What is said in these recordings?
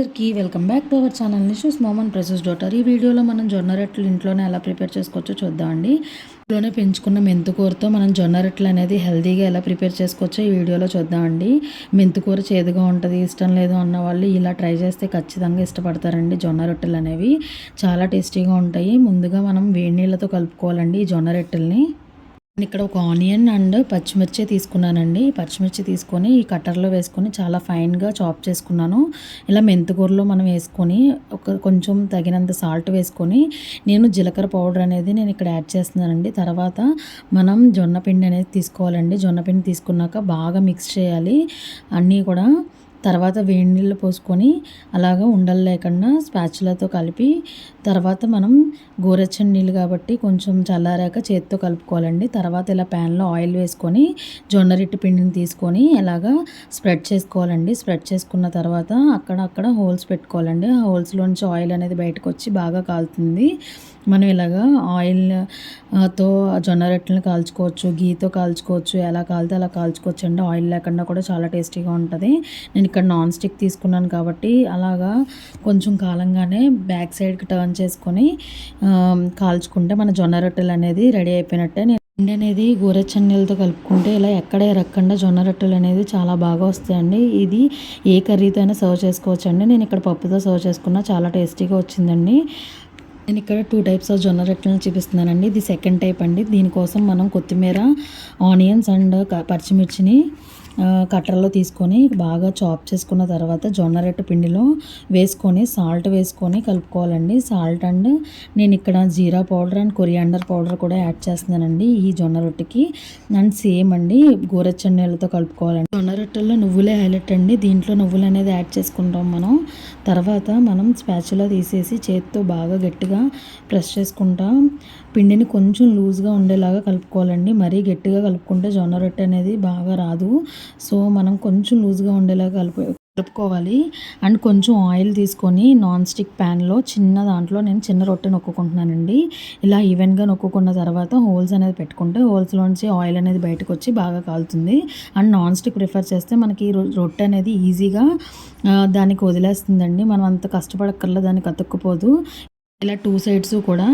అందరికీ welcome back to our channel Nishu's mom and princess daughter. ఈ వీడియోలో మనం జొన్న రొట్టెలు ఇంట్లోనే ఎలా ప్రిపేర్ చేసుకోవచ్చో చూద్దామండి. ఇంట్లోనే పెంచుకున్న మెంతుకూరతో మనం జొన్న రొట్టెలు అనేది హెల్తీగా ఎలా ప్రిపేర్ చేసుకోవచ్చో ఈ వీడియోలో చూద్దామండి. మెంతుకూర చేదుగా ఉంటుంది ఇష్టం లేదు అన్న వాళ్ళు ఇలా ట్రై చేస్తే ఖచ్చితంగా ఇష్టపడతారండి జొన్న రొట్టెలు అనేవి. చాలా టేస్టీగా ఉంటాయి. ముందుగా మనం వేడి నీళ్ళతో కలుపుకోవాలండి ఈ జొన్న రొట్టెల్ని. ఇక్కడ ఒక ఆనియన్ అండ్ పచ్చిమిర్చి తీసుకున్నానండి. పచ్చిమిర్చి తీసుకొని ఈ కట్టర్లో వేసుకొని చాలా ఫైన్గా చాప్ చేసుకున్నాను. ఇలా మెంతుకూరలో మనం వేసుకొని ఒక కొంచెం తగినంత సాల్ట్ వేసుకొని నేను జీలకర్ర పౌడర్ అనేది నేను ఇక్కడ యాడ్ చేస్తున్నానండి. తర్వాత మనం జొన్న పిండి అనేది తీసుకోవాలండి. జొన్న పిండి తీసుకున్నాక బాగా మిక్స్ చేయాలి. అన్నీ కూడా తర్వాత వేడి నీళ్ళు పోసుకొని అలాగ ఉండలు లేకుండా స్పాచులతో కలిపి తర్వాత మనం గోరెచ్చని నీళ్ళు కాబట్టి కొంచెం చల్లారాక చేతితో కలుపుకోవాలండి. తర్వాత ఇలా ప్యాన్లో ఆయిల్ వేసుకొని జొన్న రొట్టె పిండిని తీసుకొని ఇలాగా స్ప్రెడ్ చేసుకోవాలండి. స్ప్రెడ్ చేసుకున్న తర్వాత అక్కడ అక్కడ హోల్స్ పెట్టుకోవాలండి. ఆ హోల్స్లోంచి ఆయిల్ అనేది బయటకు వచ్చి బాగా కాలుతుంది. మనం ఇలాగా ఆయిల్తో జొన్న రొట్టెలను కాల్చుకోవచ్చు గీతో కాల్చుకోవచ్చు ఎలా కాలితే అలా కాల్చుకోవచ్చు అండి ఆయిల్ లేకుండా కూడా చాలా టేస్టీగా ఉంటుంది. నేను ఇక్కడ నాన్ స్టిక్ తీసుకున్నాను కాబట్టి అలాగా కొంచెం కాలంగానే బ్యాక్ సైడ్కి టర్న్ చేసుకొని కాల్చుకుంటే మన జొన్న రొట్టెలు అనేది రెడీ అయిపోయినట్టే. నేను పిండి అనేది గోరెచ్చని నీళ్ళతో కలుపుకుంటే ఇలా ఎక్కడ ఎరక్కుండా జొన్న రొట్టెలు అనేది చాలా బాగా వస్తాయండి. ఇది ఏ కర్రీతో అయినా సర్వ్ చేసుకోవచ్చు అండి నేను ఇక్కడ పప్పుతో సర్వ్ చేసుకున్నా చాలా టేస్టీగా వచ్చిందండి. నేను ఇక్కడ టూ టైప్స్ ఆఫ్ జొన్న రొట్టెలను చూపిస్తున్నానండి. ఇది సెకండ్ టైప్ అండి. దీనికోసం మనం కొత్తిమీర ఆనియన్స్ అండ్ పచ్చిమిర్చిని కట్టర్లో తీసుకొని బాగా చాప్ చేసుకున్న తర్వాత జొన్న రొట్టె పిండిలో వేసుకొని సాల్ట్ వేసుకొని కలుపుకోవాలండి. సాల్ట్ అండ్ నేను ఇక్కడ jeera powder and coriander powder కూడా యాడ్ చేస్తున్నానండి ఈ జొన్న రొట్టెకి. అండ్ సేమ్ అండి గోరెచ్చని నీళ్ళతో కలుపుకోవాలండి. జొన్న రొట్టెల్లో నువ్వులే హైలైట్ అండి. దీంట్లో నువ్వులు అనేది యాడ్ చేసుకుంటాం మనం. తర్వాత మనం స్పాచ్లో తీసేసి చేతితో బాగా గట్టిగా ప్రెస్ చేసుకుంటాం పిండిని కొంచెం లూజ్గా ఉండేలాగా కలుపుకోవాలండి. మరీ గట్టిగా కలుపుకుంటే జొన్న రొట్టె అనేది బాగా రాదు. సో మనం కొంచెం లూజ్గా ఉండేలాగా కలుపు కలుపుకోవాలి. అండ్ కొంచెం ఆయిల్ తీసుకొని నాన్ స్టిక్ ప్యాన్లో చిన్న దాంట్లో నేను చిన్న రొట్టె నొక్కుకుంటున్నానండి. ఇలా ఈవెన్గా నొక్కుకున్న తర్వాత హోల్స్ అనేది పెట్టుకుంటే హోల్స్లోంచి ఆయిల్ అనేది బయటకు వచ్చి బాగా కాలుతుంది. అండ్ నాన్ స్టిక్ ప్రిఫర్ చేస్తే మనకి రొట్టె అనేది ఈజీగా దానికి వదిలేస్తుందండి. మనం అంత కష్టపడక్కర్లా దానికి అతుక్కుపోదు. ఇలా టూ సైడ్స్ కూడా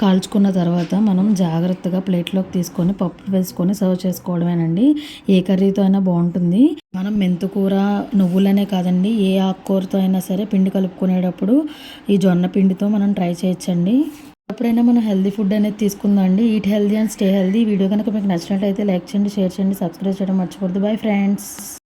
కాల్చుకున్న తర్వాత మనం జాగ్రత్తగా ప్లేట్లోకి తీసుకొని పప్పు వేసుకొని సర్వ్ చేసుకోవడమేనండి. ఏ కర్రీతో అయినా బాగుంటుంది. మనం మెంతుకూర నువ్వులనే కాదండి ఏ ఆకుకూరతో అయినా సరే పిండి కలుపుకునేటప్పుడు ఈ జొన్న పిండితో మనం ట్రై చేయొచ్చండి. ఎప్పుడైనా మనం హెల్దీ ఫుడ్ అనేది తీసుకుందామండి. Eat healthy and stay healthy video కనుక మీకు నచ్చినట్లయితే లైక్ చేయండి షేర్ చేయండి సబ్స్క్రైబ్ చేయడం మర్చిపోద్దు బై ఫ్రెండ్స్